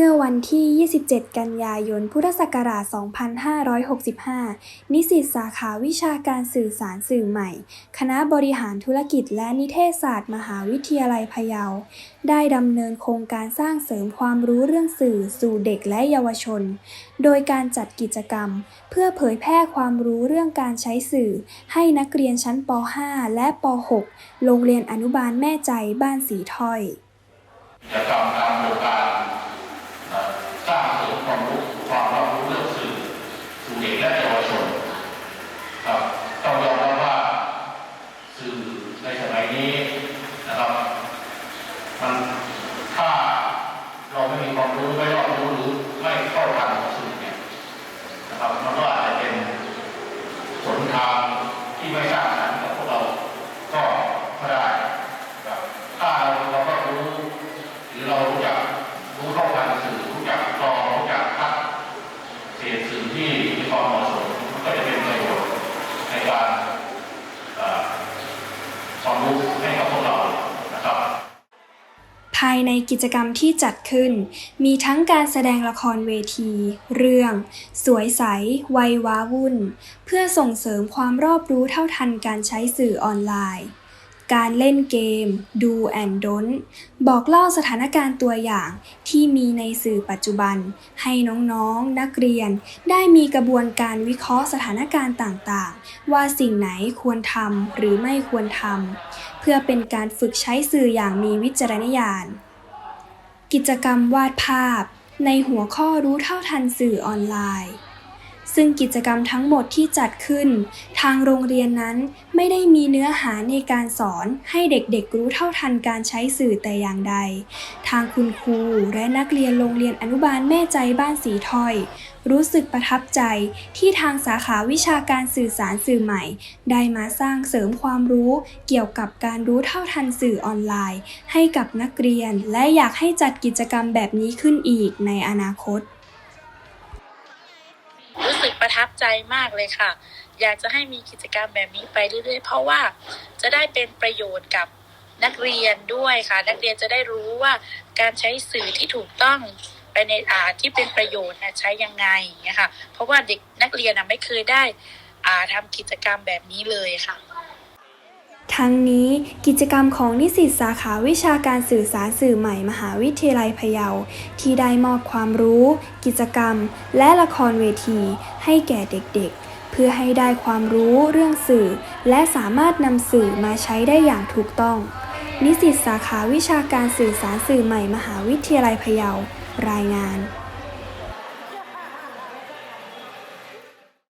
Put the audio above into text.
มื่อวันที่ 27 กันยายน พุทธศักราช 2565 นิสิตสาขาวิชาการสื่อสารสื่อใหม่ คณะบริหารธุรกิจและนิเทศศาสตร์มหาวิทยาลัยพะเยา ได้ดำเนินโครงการสร้างเสริมความรู้เรื่องสื่อสู่เด็กและเยาวชน โดยการจัดกิจกรรม เพื่อเผยแพร่ความรู้เรื่องการใช้สื่อ ให้นักเรียนชั้นป .5 และป .6 โรงเรียนอนุบาลแม่ใจบ้านสีถ้อยจกรรมตามโครงการเอ่อสร้างเสริม ความรู้ความรอบรู้เรื่องสื่อสู่เด็กและเยาวชนครับต้องยอมรับว่าสื่อในสมัยนี้นะครับ มันถ้าเราไม่มีความรู้ไม่รอบรู้หรือไม่เข้าทันสื่อเนี่ยนะครับมันก็อาจจะเป็นหนทางที่ไม่สร้าง ความรู้ให้กับพวกเรานะครับภายในกิจกรรมที่จัดขึ้น มีทั้งการแสดงละครเวที เรื่อง สวยใส วัยว้าวุ่น เพื่อส่งเสริมความรอบรู้เท่าทันการใช้สื่อออนไลน์ การเล่นเกม ดูแอนดนบอกเล่าสถานการณ์ตัวอย่างที่มีในสื่อปัจจุบัน ให้น้องๆนักเรียน ได้มีกระบวนการวิเคราะห์สถานการณ์ต่างๆ ว่าสิ่งไหนควรทำหรือไม่ควรทำเพื่อเป็นการฝึกใช้สื่ออย่างมีวิจารณญาณ กิจกรรมวาดภาพ ในหัวข้อรู้เท่าทันสื่อออนไลน์ ซึ่งกิจกรรมทั้งหมดที่จัดขึ้น ทางโรงเรียนนั้นไม่ได้มีเนื้อหาในการสอนให้เด็กๆรู้เท่าทันการใช้สื่อแต่อย่างใด ทางคุณครูและนักเรียนโรงเรียนอนุบาลแม่ใจบ้านสีถอย รู้สึกประทับใจที่ทางสาขาวิชาการสื่อสารสื่อใหม่ ได้มาสร้างเสริมความรู้เกี่ยวกับการรู้เท่าทันสื่อออนไลน์ ให้กับนักเรียนและอยากให้จัดกิจกรรมแบบนี้ขึ้นอีกในอนาคต สึกประทับใจมากเลยค่ะ อยากจะให้มีกิจกรรมแบบนี้ไปเรื่อยๆ เพราะว่าจะได้เป็นประโยชน์กับนักเรียนด้วยค่ะ นักเรียนจะได้รู้ว่าการใช้สื่อที่ถูกต้องไปในอาที่เป็นประโยชน์นะใช้ยังไงนะคะเพราะว่าเด็กนักเรียนนะไม่เคยได้อ่าทำกิจกรรมแบบนี้เลยค่ะ ทั้งนี้กิจกรรมของนิสิตสาขาวิชาการสื่อสารสื่อใหม่มหาวิทยาลัยพะเยา ที่ได้มอบความรู้ กิจกรรม และละครเวที ให้แก่เด็กๆ เพื่อให้ได้ความรู้เรื่องสื่อ และสามารถนำสื่อมาใช้ได้อย่างถูกต้อง นิสิตสาขาวิชาการสื่อสารสื่อใหม่มหาวิทยาลัยพะเยา รายงาน